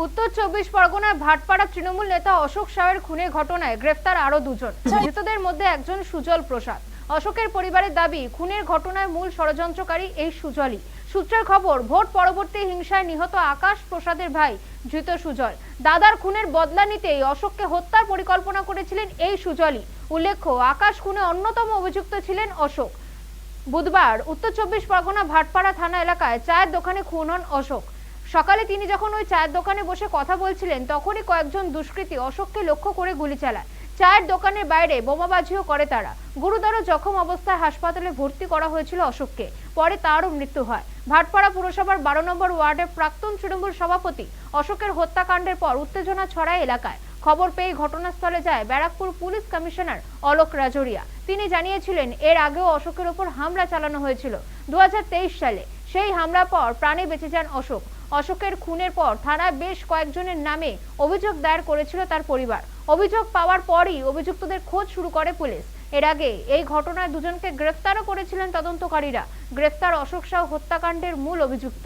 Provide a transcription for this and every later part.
উত্তর চব্বিশ পরগনার ভাটপাড়া তৃণমূল নেতা অশোক সাহের খুনের ঘটনায় গ্রেফতার আরও দুজন। ধৃতদের মধ্যে একজন সুজল প্রসাদ। অশোকের পরিবারের দাবি, খুনের ঘটনায় মূল ষড়যন্ত্রকারী এই সুজলই। সূত্রের খবর, ভোট পরবর্তী হিংসায় নিহত আকাশ প্রসাদের ভাই, ধৃত সুজল। দাদার খুনের বদলা নিতেই অশোককে হত্যার পরিকল্পনা করেছিলেন এই সুজলই। উল্লেখ্য, আকাশ খুনে অন্যতম অভিযুক্ত ছিলেন অশোক। বুধবার উত্তর চব্বিশ পরগনা ভাটপাড়া থানা এলাকায় চায়ের দোকানে খুন হন অশোক। সকালে তিনি যখন ওই চায়ের দোকানে বসে কথা বলছিলেন, তখনই কয়েকজন দুষ্কৃতী অশোককে লক্ষ্য করে গুলি চালায়। চায়ের দোকানের বাইরে বোমাবাজিও করে তারা। গুরুতর জখম অবস্থায় হাসপাতালে ভর্তি করা হয়েছিল অশোককে। পরে তারও মৃত্যু হয়। ভাটপাড়া পুরসভার বারো নম্বর ওয়ার্ডের প্রাক্তন তৃণমূল সভাপতি অশোকের হত্যাকাণ্ডের পর উত্তেজনা ছড়ায় এলাকায়। খবর পেয়ে ঘটনাস্থলে যায় ব্যারাকপুর পুলিশ কমিশনার অলোক রাজরিয়া। তিনি জানিয়েছিলেন, এর আগেও অশোকের ওপর হামলা চালানো হয়েছিল। দু হাজার তেইশ সালে সেই হামলার পর প্রাণে বেঁচে যান অশোক। অশোকের খুনের পর থানায় বেশ কয়েকজনের নামে অভিযোগ দায়ের করেছিল তার পরিবার। অভিযোগ পাওয়ার পরই অভিযুক্তদের খোঁজ শুরু করে পুলিশ। এর আগে এই ঘটনায় দুজনকে গ্রেফতারও করেছিলেন তদন্তকারীরা। গ্রেফতার অশোক শাহ হত্যাকাণ্ডের মূল অভিযুক্ত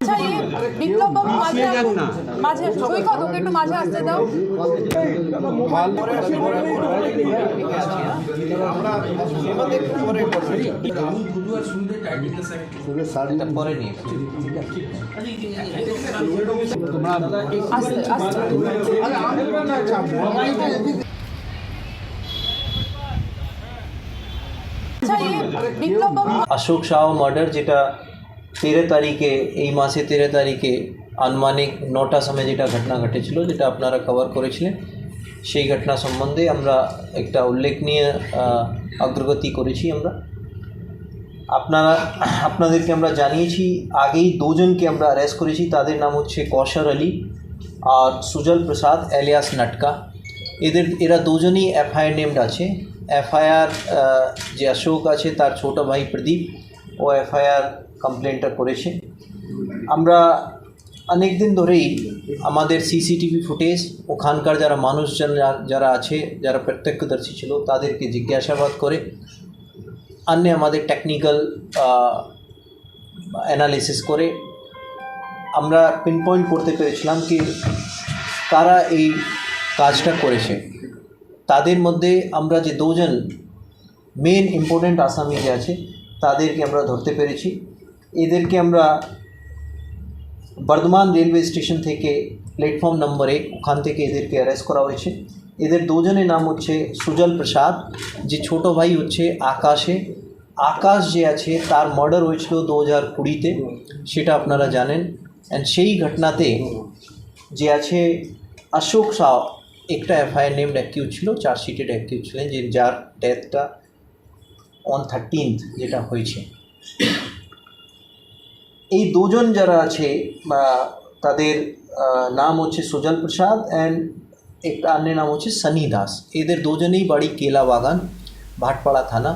আচ্ছা এই বিপ্লব বাবু মাঝে মাঝে সৈকত ওকে একটু মাঝে আসতে দাও। আস্তে আস্তে আচ্ছা অশোক শাহ মার্ডার যেটা তেরো তারিখে, এই মাসে তেরো তারিখে আনুমানিক নটা সময় যেটা ঘটনা ঘটেছিল, যেটা আপনারা কভার করেছিলেন, সেই ঘটনা সম্বন্ধে আমরা একটা উল্লেখনীয় অগ্রগতি করেছি আমরা। আপনারা, আপনাদেরকে আমরা জানিয়েছি, আগেই দুজনকে আমরা অ্যারেস্ট করেছি, তাদের নাম হচ্ছে কৌশর আলী আর সুজল প্রসাদ এলিয়াস নাটকা। এদের, এরা দুজনই এফআইআর নেমড আছে। এফআইআর যে অশোক আছে, তার ছোট ভাই প্রদীপ। ও এফআইআর কমপ্লেনটা করেছে। আমরা অনেক দিন ধরেই আমাদের সিসিটিভি ফুটেজ, ওখানকার যারা মানুষজন, যারা আছে, যারা প্রত্যক্ষদর্শী ছিল, তাদেরকে জিজ্ঞাসাবাদ করে অন্য আমাদের টেকনিক্যাল অ্যানালিসিস করে, আমরা পিনপয়েন্ট করতে পেরেছিলাম কি কারা এই কাজটা করেছে। তাদের মধ্যে আমরা যে দুজন মেন ইম্পর্টেন্ট আসামি যে আছে, তাদেরকে আমরা ধরতে পেরেছি। এদেরকে আমরা বর্ধমান রেলওয়ে স্টেশন থেকে প্ল্যাটফর্ম নম্বর এক, ওখান থেকে এদেরকে অ্যারেস্ট করা হয়েছে। এদের দুজনের নাম হচ্ছে সুজল প্রসাদ, যে ছোট ভাই হচ্ছে আকাশে। আকাশ যে আছে, তার মার্ডার হয়েছিল দু হাজার কুড়িতে, সেটা আপনারা জানেন। অ্যান্ড সেই ঘটনাতে যে আছে, অশোক সাহ, একটা এফআইআর নেমড অ্যাকিউজ ছিল চার্জশিটেড অ্যাকিউজ ছিলেন, যে যার ডেথটা অন থার্টিন্থ যেটা হয়েছে। এই দুজন যারা আছে বা তাদের নাম হচ্ছে সুজল প্রসাদ অ্যান্ড একটা অন্যের নাম হচ্ছে সানি দাস। এদের দুজনেই বাড়ি কেলা বাগান, ভাটপাড়া থানা।